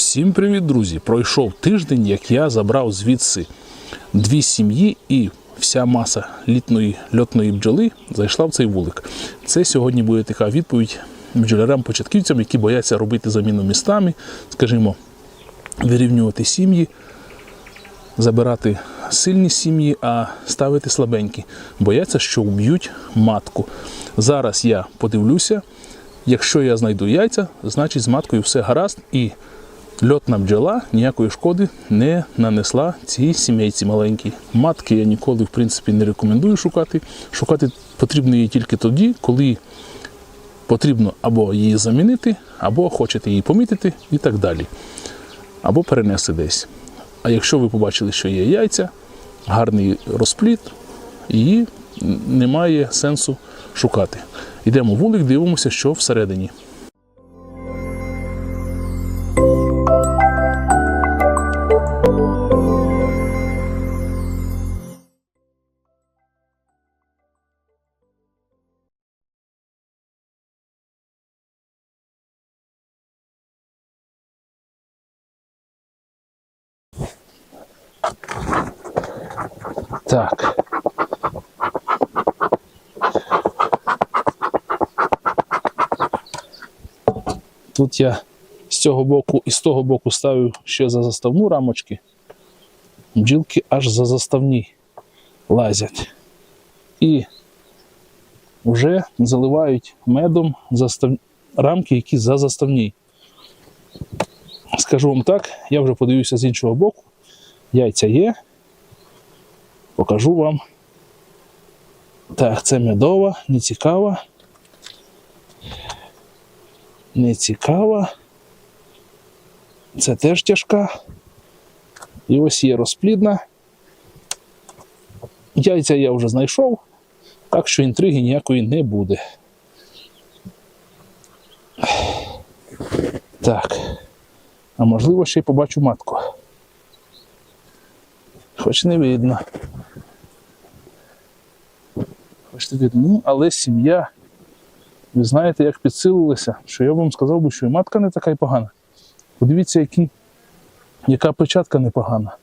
Всім привіт, друзі! Пройшов тиждень, як я забрав звідси дві сім'ї і вся маса літної льотної бджоли зайшла в цей вулик. Це сьогодні буде така відповідь бджолярам-початківцям, які бояться робити заміну містами, скажімо, вирівнювати сім'ї, забирати сильні сім'ї, а ставити слабенькі. Бояться, що вб'ють матку. Зараз я подивлюся. Якщо я знайду яйця, значить з маткою все гаразд і льотна бджола ніякої шкоди не нанесла цій сімейці маленькій. Матки я ніколи в принципі не рекомендую шукати. Шукати потрібно її тільки тоді, коли потрібно або її замінити, або хочете її помітити і так далі. Або перенести десь. А якщо ви побачили, що є яйця, гарний розпліт, її немає сенсу шукати. Йдемо вулик, дивимося, що всередині. Так. Тут я з цього боку і з того боку ставив ще за заставну рамочки. Бджілки аж за заставні лазять. І вже заливають медом застав... рамки, які за заставні. Скажу вам так, я вже подивився з іншого боку. Яйця є. Покажу вам. Так, це медова, не цікава. Не цікава. Це теж тяжка. І ось є розплідна. Яйця я вже знайшов, так що інтриги ніякої не буде. Так. А можливо, ще й побачу матку. Хоч не видно. Хоч не. Ну, але сім'я, ви знаєте, як підсилилася, що я вам сказав би, що і матка не така й погана. Подивіться, які, яка печатка непогана.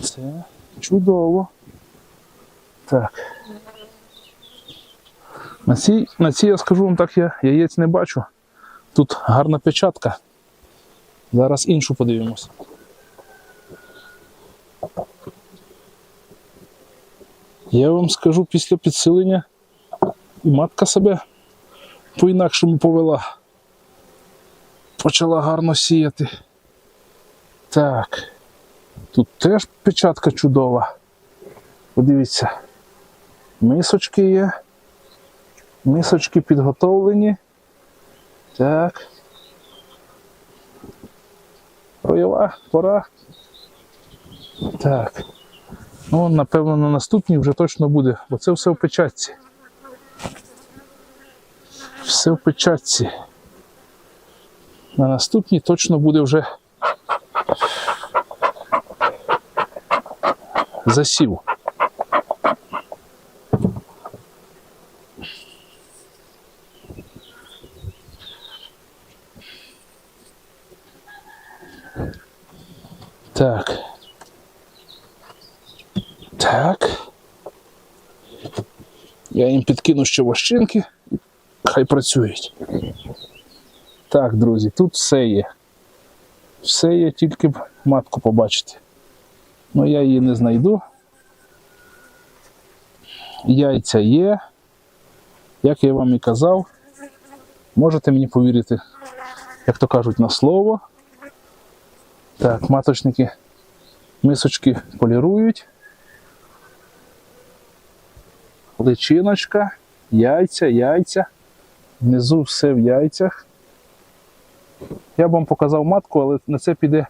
Це чудово. Так. На цій, на цій я скажу вам так, я яєць не бачу. Тут гарна печатка. Зараз іншу подивимося. Я вам скажу після підсилення і матка себе по-інакшому повела. Почала гарно сіяти. Так. Тут теж печатка чудова. Подивіться. Мисочки є. Мисочки підготовлені. Так. Роєва пора. Так. Ну, напевно, на наступній вже точно буде, бо це все в печатці. Все в печатці. На наступній точно буде вже засів. Так. Так. Я їм підкину ще вощинки, хай працюють. Так, друзі, тут все є. Все є, тільки б матку побачити. Ну, я її не знайду. Яйця є. Як я вам і казав, можете мені повірити, як то кажуть, на слово. Так, маточники мисочки полірують. Личиночка, яйця, яйця. Внизу все в яйцях. Я б вам показав матку, але на це піде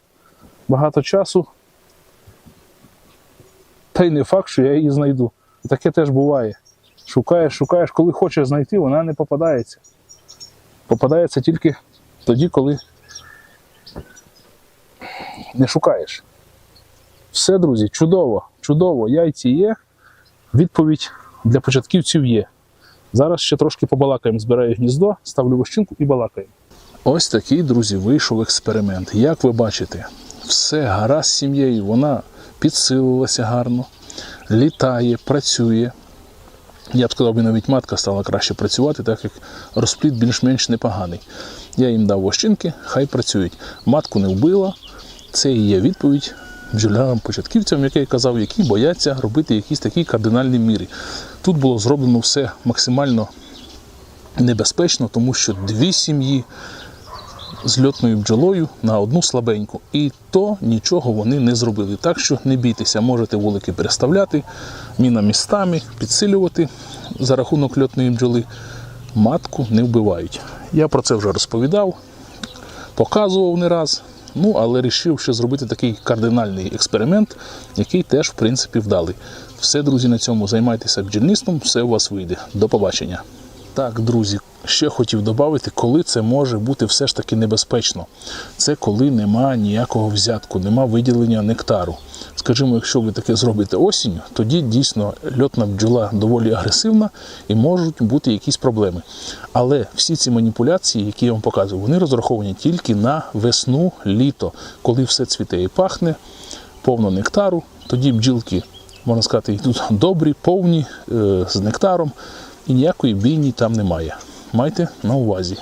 багато часу. Та й не факт, що я її знайду. Таке теж буває. Шукаєш, шукаєш, коли хочеш знайти, вона не попадається. Попадається тільки тоді, коли не шукаєш. Все, друзі, чудово, чудово. Яйці є. Відповідь для початківців є. Зараз ще трошки побалакаємо, збираю гніздо, ставлю вощинку і балакаємо. Ось такий, друзі, вийшов експеримент. Як ви бачите, все гаразд з сім'єю, вона підсилилася гарно, літає, працює. Я б сказав, навіть матка стала краще працювати, так як розплід більш-менш непоганий. Я їм дав вощинки, хай працюють. Матку не вбила. Це і є відповідь бджолярам-початківцям, як я й казав, які бояться робити якісь такі кардинальні міри. Тут було зроблено все максимально небезпечно, тому що дві сім'ї з льотною бджолою на одну слабеньку. І то нічого вони не зробили. Так що не бійтеся, можете вулики переставляти мінамістами, підсилювати за рахунок льотної бджоли. Матку не вбивають. Я про це вже розповідав, показував не раз. Ну, але вирішив ще зробити такий кардинальний експеримент, який теж, в принципі, вдалий. Все, друзі, на цьому займайтеся бджільництвом, все у вас вийде. До побачення. Так, друзі, ще хотів додати, коли це може бути все ж таки небезпечно. Це коли нема ніякого взятку, нема виділення нектару. Скажімо, якщо ви таке зробите осінню, тоді дійсно льотна бджола доволі агресивна і можуть бути якісь проблеми. Але всі ці маніпуляції, які я вам показую, вони розраховані тільки на весну, літо, коли все цвіте і пахне, повно нектару, тоді бджілки, можна сказати, йдуть добрі, повні, е, з нектаром, і ніякої бійні там немає. Майте на увазі.